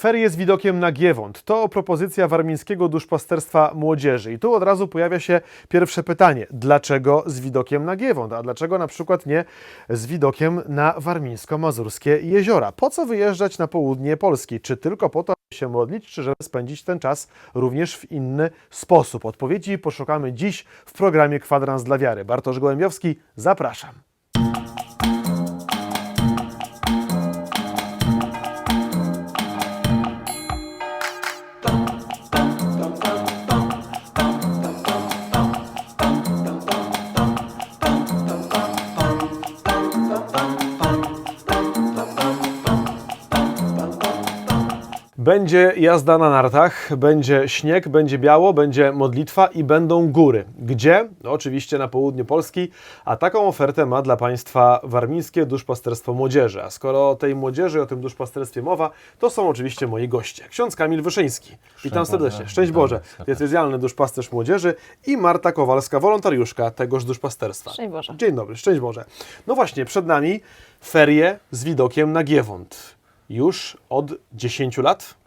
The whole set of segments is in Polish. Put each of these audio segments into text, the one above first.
Ferie z widokiem na Giewont to propozycja warmińskiego duszpasterstwa młodzieży. I tu od razu pojawia się pierwsze pytanie. Dlaczego z widokiem na Giewont? A dlaczego na przykład nie z widokiem na warmińsko-mazurskie jeziora? Po co wyjeżdżać na południe Polski? Czy tylko po to, aby się modlić, czy żeby spędzić ten czas również w inny sposób? Odpowiedzi poszukamy dziś w programie Kwadrans dla Wiary. Bartosz Gołębiowski, zapraszam. Będzie jazda na nartach, będzie śnieg, będzie biało, będzie modlitwa i będą góry. Gdzie? No, oczywiście na południu Polski, a taką ofertę ma dla Państwa Warmińskie Duszpasterstwo Młodzieży. A skoro o tej młodzieży, i o tym duszpasterstwie mowa, to są oczywiście moi goście. Ksiądz Kamil Wyszyński. Witam serdecznie. Szczęść Boże. Diecezjalny duszpasterz młodzieży i Marta Kowalska, wolontariuszka tegoż duszpasterstwa. Szczęść Boże. Dzień dobry, szczęść Boże. No właśnie, przed nami ferie z widokiem na Giewont. Już od 10 lat?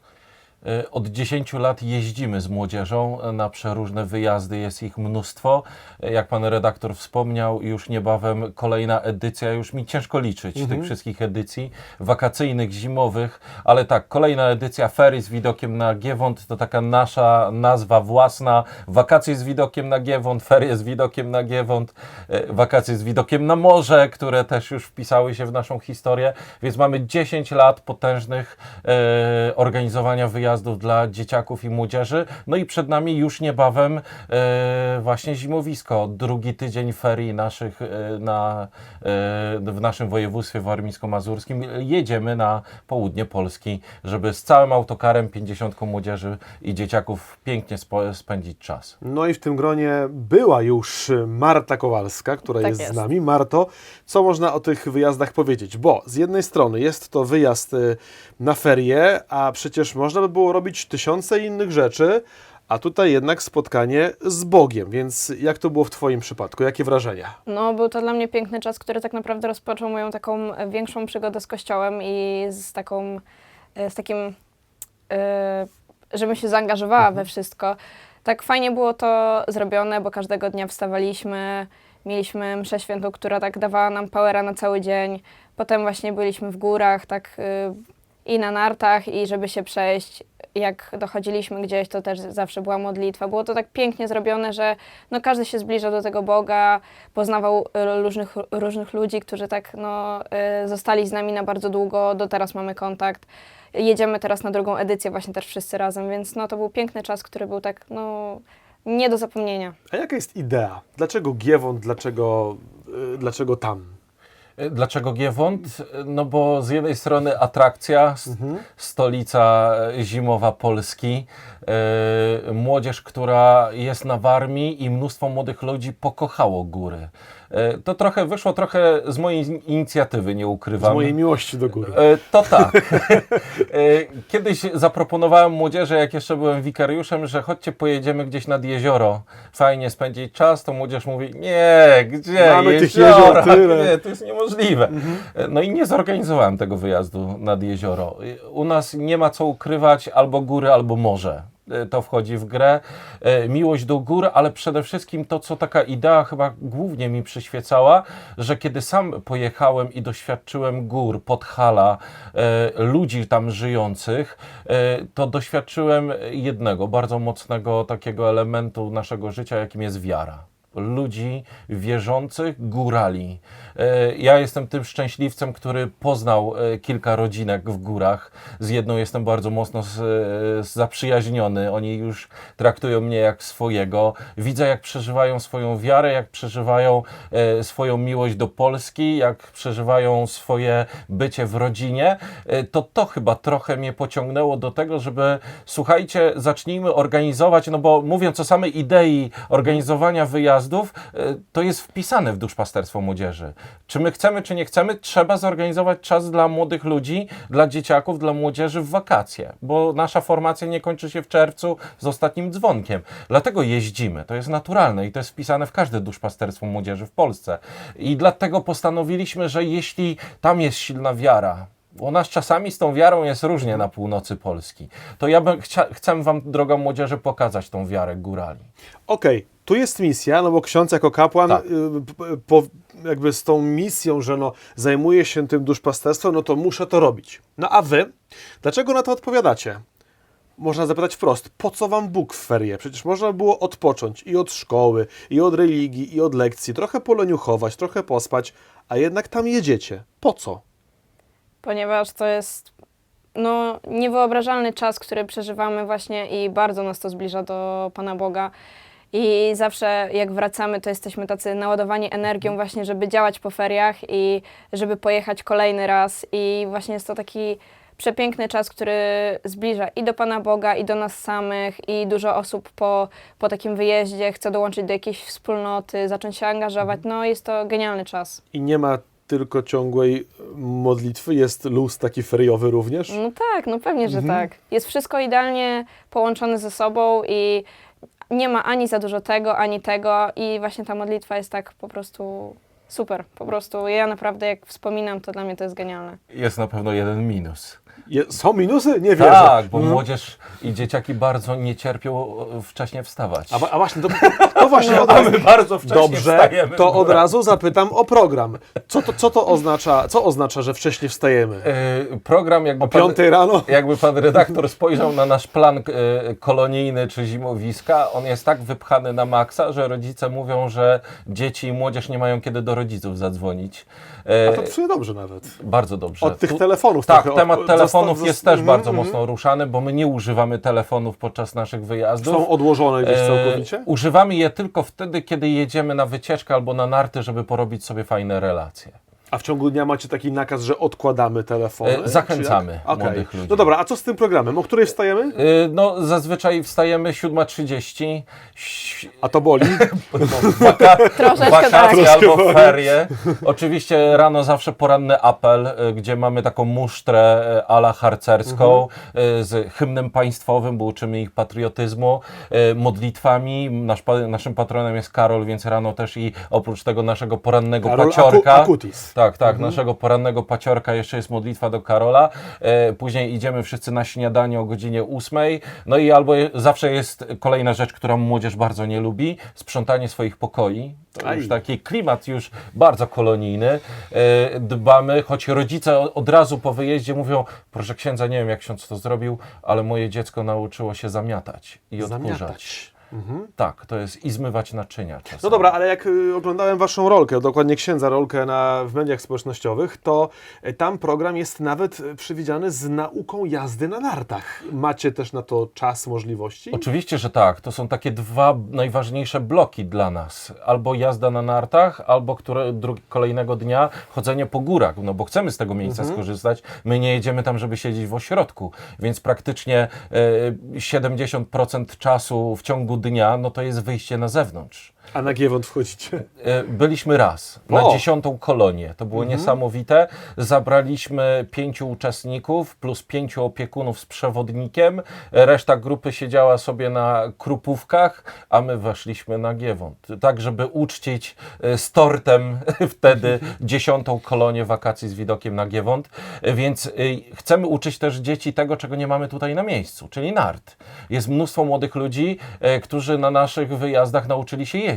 Y, Od 10 lat jeździmy z młodzieżą na przeróżne wyjazdy, jest ich mnóstwo. Y, Jak pan redaktor wspomniał, już niebawem kolejna edycja, już mi ciężko liczyć tych wszystkich edycji wakacyjnych, zimowych, ale tak, kolejna edycja ferii z widokiem na Giewont to taka nasza nazwa własna. Wakacje z widokiem na Giewont, ferie z widokiem na Giewont, wakacje z widokiem na morze, które też już wpisały się w naszą historię, więc mamy 10 lat potężnych e, organizowania wyjazdów dla dzieciaków i młodzieży. No i przed nami już niebawem e, właśnie zimowisko, drugi tydzień ferii naszych e, na, e, w naszym województwie warmińsko-mazurskim. Jedziemy na południe Polski, żeby z całym autokarem 50 młodzieży i dzieciaków pięknie spędzić czas. No i w tym gronie była już Marta Kowalska, która Tak jest, z jest. nami. Marto, co można o tych wyjazdach powiedzieć? Bo z jednej strony jest to wyjazd na ferie, a przecież można by było robić tysiące innych rzeczy, a tutaj jednak spotkanie z Bogiem. Więc jak to było w Twoim przypadku? Jakie wrażenia? No, był to dla mnie piękny czas, który tak naprawdę rozpoczął moją taką większą przygodę z Kościołem i z taką, e, z takim, e, żebym się zaangażowała we wszystko. Tak fajnie było to zrobione, bo każdego dnia wstawaliśmy, mieliśmy mszę świętą, która tak dawała nam powera na cały dzień. Potem właśnie byliśmy w górach, tak e, i na nartach, i żeby się przejść. Jak dochodziliśmy gdzieś, to też zawsze była modlitwa. Było to tak pięknie zrobione, że no, każdy się zbliżał do tego Boga, poznawał e, różnych, różnych ludzi, którzy tak no, e, zostali z nami na bardzo długo, do teraz mamy kontakt. Jedziemy teraz na drugą edycję właśnie też wszyscy razem, więc no, to był piękny czas, który był tak no, nie do zapomnienia. A jaka jest idea? Dlaczego Giewont? Dlaczego, y, dlaczego tam? Dlaczego Giewont? No bo z jednej strony atrakcja, s- stolica zimowa Polski, e, młodzież, która jest na Warmii i mnóstwo młodych ludzi pokochało góry. E, to trochę wyszło trochę z mojej in- inicjatywy, nie Z ukrywam. mojej miłości do góry. E, To tak. E, Kiedyś zaproponowałem młodzieży, jak jeszcze byłem wikariuszem, że chodźcie pojedziemy gdzieś nad jezioro, fajnie spędzić czas, to młodzież mówi, nie, gdzie Mamy jeziora? Nie, to jest niemożliwe. No i nie zorganizowałem tego wyjazdu nad jezioro. U nas nie ma co ukrywać, albo góry, albo morze. E, To wchodzi w grę. E, Miłość do gór, ale przede wszystkim to, co taka idea chyba głównie mi przyświecała, że kiedy sam pojechałem i doświadczyłem gór, Podhala, e, ludzi tam żyjących, to doświadczyłem jednego bardzo mocnego takiego elementu naszego życia, jakim jest wiara ludzi wierzących, górali. E, Ja jestem tym szczęśliwcem, który poznał e, kilka rodzinek w górach. Z jedną jestem bardzo mocno e, zaprzyjaźniony. Oni już traktują mnie jak swojego. Widzę, jak przeżywają swoją wiarę, jak przeżywają swoją miłość do Polski, jak przeżywają swoje bycie w rodzinie. To to chyba trochę mnie pociągnęło do tego, żeby słuchajcie, zacznijmy organizować, no bo mówiąc o samej idei organizowania wyjazdów, e, to jest wpisane w duszpasterstwo młodzieży. Czy my chcemy, czy nie chcemy, trzeba zorganizować czas dla młodych ludzi, dla dzieciaków, dla młodzieży w wakacje, bo nasza formacja nie kończy się w czerwcu z ostatnim dzwonkiem. Dlatego jeździmy, to jest naturalne i to jest wpisane w każde duszpasterstwo młodzieży w Polsce. I dlatego postanowiliśmy, że jeśli tam jest silna wiara, U nas czasami z tą wiarą jest różnie na północy Polski. To ja bym chcia, chcę wam, droga młodzieży, pokazać tą wiarę górali. Okej, tu jest misja, no bo ksiądz jako kapłan Tak. y, po, jakby z tą misją, że no, zajmuje się tym duszpasterstwem, no to muszę to robić. No a wy, dlaczego na to odpowiadacie? Można zapytać wprost, po co wam Bóg w ferie? Przecież można było odpocząć i od szkoły, i od religii, i od lekcji, trochę poleniuchować, trochę pospać, a jednak tam jedziecie. Po co? Ponieważ to jest no, niewyobrażalny czas, który przeżywamy właśnie i bardzo nas to zbliża do Pana Boga. I zawsze jak wracamy, to jesteśmy tacy naładowani energią właśnie, żeby działać po feriach i żeby pojechać kolejny raz. I właśnie jest to taki przepiękny czas, który zbliża i do Pana Boga, i do nas samych, i dużo osób po, po takim wyjeździe chce dołączyć do jakiejś wspólnoty, zacząć się angażować. No jest to genialny czas. I nie ma tylko ciągłej modlitwy, jest luz taki feriowy również? No tak, no pewnie, że Mhm. tak. Jest wszystko idealnie połączone ze sobą i nie ma ani za dużo tego, ani tego i właśnie ta modlitwa jest tak po prostu super. Po prostu ja naprawdę jak wspominam, to dla mnie to jest genialne. Jest na pewno jeden minus. Je, są minusy? Nie wierzę. Tak, bo Mhm. młodzież i dzieciaki bardzo nie cierpią e, wcześnie wstawać. A, a właśnie, to, to właśnie od razu. my bardzo wcześnie Dobrze, wstajemy. to od razu zapytam o program. Co to, co to oznacza, co oznacza, że wcześniej wstajemy? E, Program jakby O piątej rano? Jakby pan redaktor spojrzał na nasz plan e, kolonijny czy zimowiska, on jest tak wypchany na maksa, że rodzice mówią, że dzieci i młodzież nie mają kiedy do rodziców zadzwonić. E, A to w sumie dobrze nawet. Bardzo dobrze. Od tych Tu- telefonów Tak, trochę temat od- telefonów jest też mhm, bardzo mhm. mocno ruszany, bo my nie używamy telefonów podczas naszych wyjazdów. Są odłożone gdzieś E, całkowicie? używamy je tylko wtedy, kiedy jedziemy na wycieczkę albo na narty, żeby porobić sobie fajne relacje. A w ciągu dnia macie taki nakaz, że odkładamy telefony? E, zachęcamy? Okej. młodych ludzi. No dobra, a co z tym programem? O której wstajemy? Y, No, zazwyczaj wstajemy 7.30. Ś- A to boli? Waka Troszeczkę wakacje tak. albo ferie. Oczywiście rano zawsze poranny apel, y, gdzie mamy taką musztrę ala harcerską y, z hymnem państwowym, bo uczymy ich patriotyzmu, modlitwami. Nasz, naszym patronem jest Karol, więc rano też i oprócz tego naszego porannego Karol paciorka. Aku- Akutis. Tak, tak, naszego porannego paciorka jeszcze jest modlitwa do Karola. E, później idziemy wszyscy na śniadanie o godzinie 8. No i albo je, zawsze jest kolejna rzecz, którą młodzież bardzo nie lubi, sprzątanie swoich pokoi. To Aj. już taki klimat już bardzo kolonijny. E, dbamy, choć rodzice od razu po wyjeździe mówią, proszę księdza, nie wiem jak ksiądz to zrobił, ale moje dziecko nauczyło się zamiatać i odkurzać. Zamiatać. Mhm. Tak, to jest i zmywać naczynia czasami. No dobra, ale jak y, oglądałem waszą rolkę, dokładnie księdza rolkę na, w mediach społecznościowych, to y, tam program jest nawet y, przewidziany z nauką jazdy na nartach. Macie też na to czas, możliwości? Oczywiście, że tak. To są takie dwa najważniejsze bloki dla nas. Albo jazda na nartach, albo które, dru- kolejnego dnia chodzenie po górach, no bo chcemy z tego miejsca skorzystać. My nie jedziemy tam, żeby siedzieć w ośrodku, więc praktycznie e, 70% czasu w ciągu dnia, no to jest wyjście na zewnątrz. A na Giewont wchodzicie? E, Byliśmy raz na O! dziesiątą kolonię. To było niesamowite. Zabraliśmy pięciu uczestników plus pięciu opiekunów z przewodnikiem. Reszta grupy siedziała sobie na krupówkach, a my weszliśmy na Giewont. Tak, żeby uczcić e, z tortem wtedy dziesiątą kolonię wakacji z widokiem na Giewont. Więc e, chcemy uczyć też dzieci tego, czego nie mamy tutaj na miejscu, czyli nart. Jest mnóstwo młodych ludzi, którzy na naszych wyjazdach nauczyli się jeździć,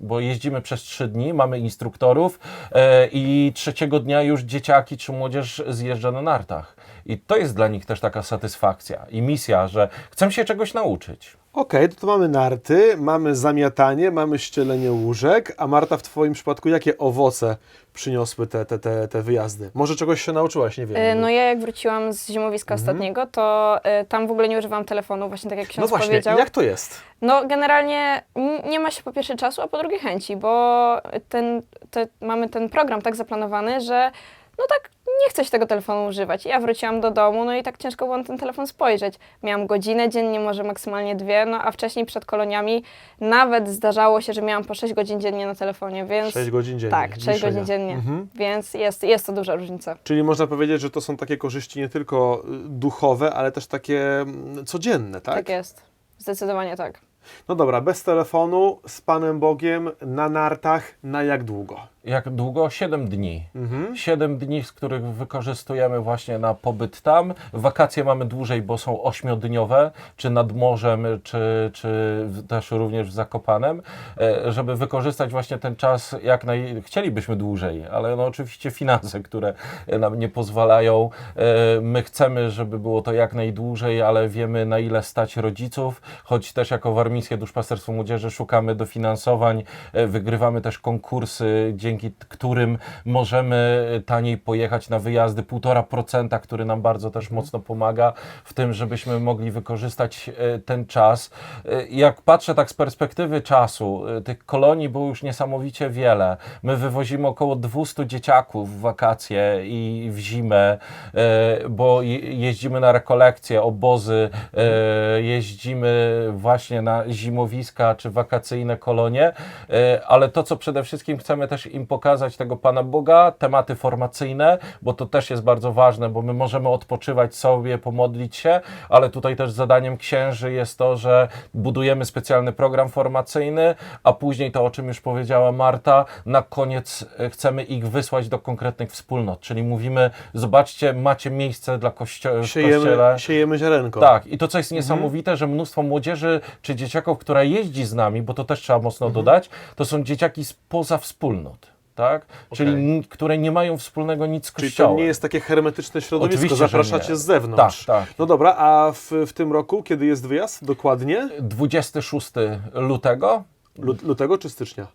bo jeździmy przez trzy dni, mamy instruktorów e, i trzeciego dnia już dzieciaki czy młodzież zjeżdża na nartach. I to jest dla nich też taka satysfakcja i misja, że chcą się czegoś nauczyć. Okej, to, to mamy narty, mamy zamiatanie, mamy ścielenie łóżek, a Marta w twoim przypadku jakie owoce przyniosły te, te, te, te wyjazdy? Może czegoś się nauczyłaś, nie wiem. Y, No ja jak wróciłam z zimowiska ostatniego, to y, tam w ogóle nie używam telefonu, właśnie tak jak ksiądz no właśnie, powiedział. jak to jest? No generalnie nie ma się po pierwsze czasu, a po drugie chęci, bo ten, te, mamy ten program tak zaplanowany, że no tak nie chce się tego telefonu używać. Ja wróciłam do domu, no i tak ciężko było na ten telefon spojrzeć. Miałam godzinę dziennie, może maksymalnie dwie, no a wcześniej przed koloniami nawet zdarzało się, że miałam po 6 godzin dziennie na telefonie, więc... 6 godzin dziennie. Tak, 6 wiszenia. godzin dziennie, Mhm. więc jest, jest to duża różnica. Czyli można powiedzieć, że to są takie korzyści nie tylko y, duchowe, ale też takie mm, codzienne, tak? Tak jest, zdecydowanie tak. No dobra, bez telefonu, z Panem Bogiem, na nartach, na jak długo? Jak długo? 7 dni. Mhm. 7 dni, z których wykorzystujemy właśnie na pobyt tam. Wakacje mamy dłużej, bo są ośmiodniowe, czy nad morzem, czy, czy też również w Zakopanem, e, żeby wykorzystać właśnie ten czas jak naj... Chcielibyśmy dłużej, ale no oczywiście finanse, które nam nie pozwalają. E, My chcemy, żeby było to jak najdłużej, ale wiemy na ile stać rodziców, choć też jako Warmińskie Duszpasterstwo Młodzieży szukamy dofinansowań, e, wygrywamy też konkursy, dzięki t- którym możemy taniej pojechać na wyjazdy, 1,5%, który nam bardzo też mocno pomaga w tym, żebyśmy mogli wykorzystać e, ten czas. E, Jak patrzę tak z perspektywy czasu, e, tych kolonii było już niesamowicie wiele. My wywozimy około 200 dzieciaków w wakacje i w zimę, e, bo je- jeździmy na rekolekcje, obozy, e, jeździmy właśnie na zimowiska czy wakacyjne kolonie, e, ale to, co przede wszystkim chcemy też im pokazać tego Pana Boga, tematy formacyjne, bo to też jest bardzo ważne, bo my możemy odpoczywać sobie, pomodlić się, ale tutaj też zadaniem księży jest to, że budujemy specjalny program formacyjny, a później to, o czym już powiedziała Marta, na koniec e, chcemy ich wysłać do konkretnych wspólnot, czyli mówimy, zobaczcie, macie miejsce dla kościo- Siejemy, kościele. siejemy ziarenko. Tak, i to co jest Mhm. niesamowite, że mnóstwo młodzieży czy dzieciaków, która jeździ z nami, bo to też trzeba mocno Mhm. dodać, to są dzieciaki spoza wspólnot. Tak? Czyli Okej. n- które nie mają wspólnego nic z Czyli kościołem. to nie jest takie hermetyczne środowisko, Oczywiście, zapraszacie z zewnątrz. Tak, tak. No dobra, a w, w tym roku, kiedy jest wyjazd dokładnie? 26 lutego, Lu- lutego czy stycznia?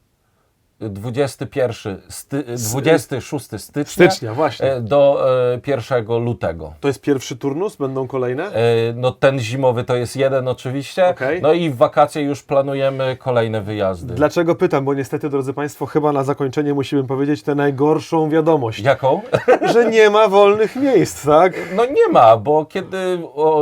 21 sty, 26 stycznia, Stycznia, właśnie. e, do e, 1 lutego. To jest pierwszy turnus, będą kolejne? E, No ten zimowy to jest jeden oczywiście, Okej. no i w wakacje już planujemy kolejne wyjazdy. Dlaczego pytam? Bo niestety, drodzy Państwo, chyba na zakończenie musimy powiedzieć tę najgorszą wiadomość, Jaką? że nie ma wolnych miejsc, tak? No nie ma, bo kiedy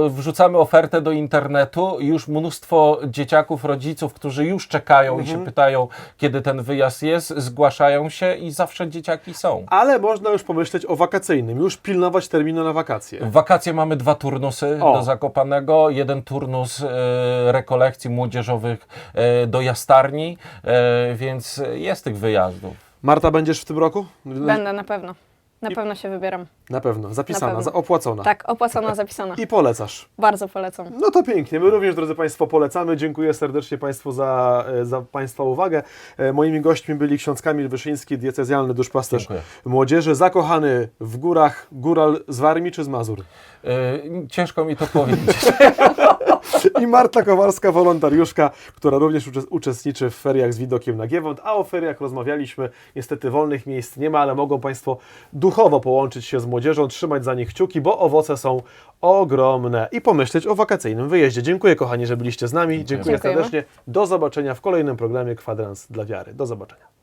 wrzucamy ofertę do internetu, już mnóstwo dzieciaków, rodziców, którzy już czekają i się pytają, kiedy ten wyjazd jest, zgłaszają się i zawsze dzieciaki są. Ale można już pomyśleć o wakacyjnym, już pilnować terminu na wakacje. W wakacje mamy dwa turnusy O. do Zakopanego. Jeden turnus e, rekolekcji młodzieżowych e, do Jastarni, e, więc jest tych wyjazdów. Marta, będziesz w tym roku? Będę na pewno. Na pewno się wybieram. Na pewno, zapisana, Na pewno. za- opłacona. Tak, opłacona, zapisana. I polecasz. Bardzo polecam. No to pięknie. My również, drodzy Państwo, polecamy. Dziękuję serdecznie Państwu za, e, za Państwa uwagę. E, Moimi gośćmi byli ksiądz Kamil Wyszyński, diecezjalny duszpasterz Dziękuję. młodzieży, zakochany w górach, góral z Warmii czy z Mazur? E, ciężko mi to powiedzieć. I Marta Kowalska, wolontariuszka, która również uczes- uczestniczy w feriach z widokiem na Giewont, a o feriach rozmawialiśmy. Niestety wolnych miejsc nie ma, ale mogą Państwo duchowo połączyć się z młodzieżą, trzymać za nich kciuki, bo owoce są ogromne i pomyśleć o wakacyjnym wyjeździe. Dziękuję kochani, że byliście z nami. Dziękuję Dziękujemy. serdecznie. Do zobaczenia w kolejnym programie Kwadrans dla Wiary. Do zobaczenia.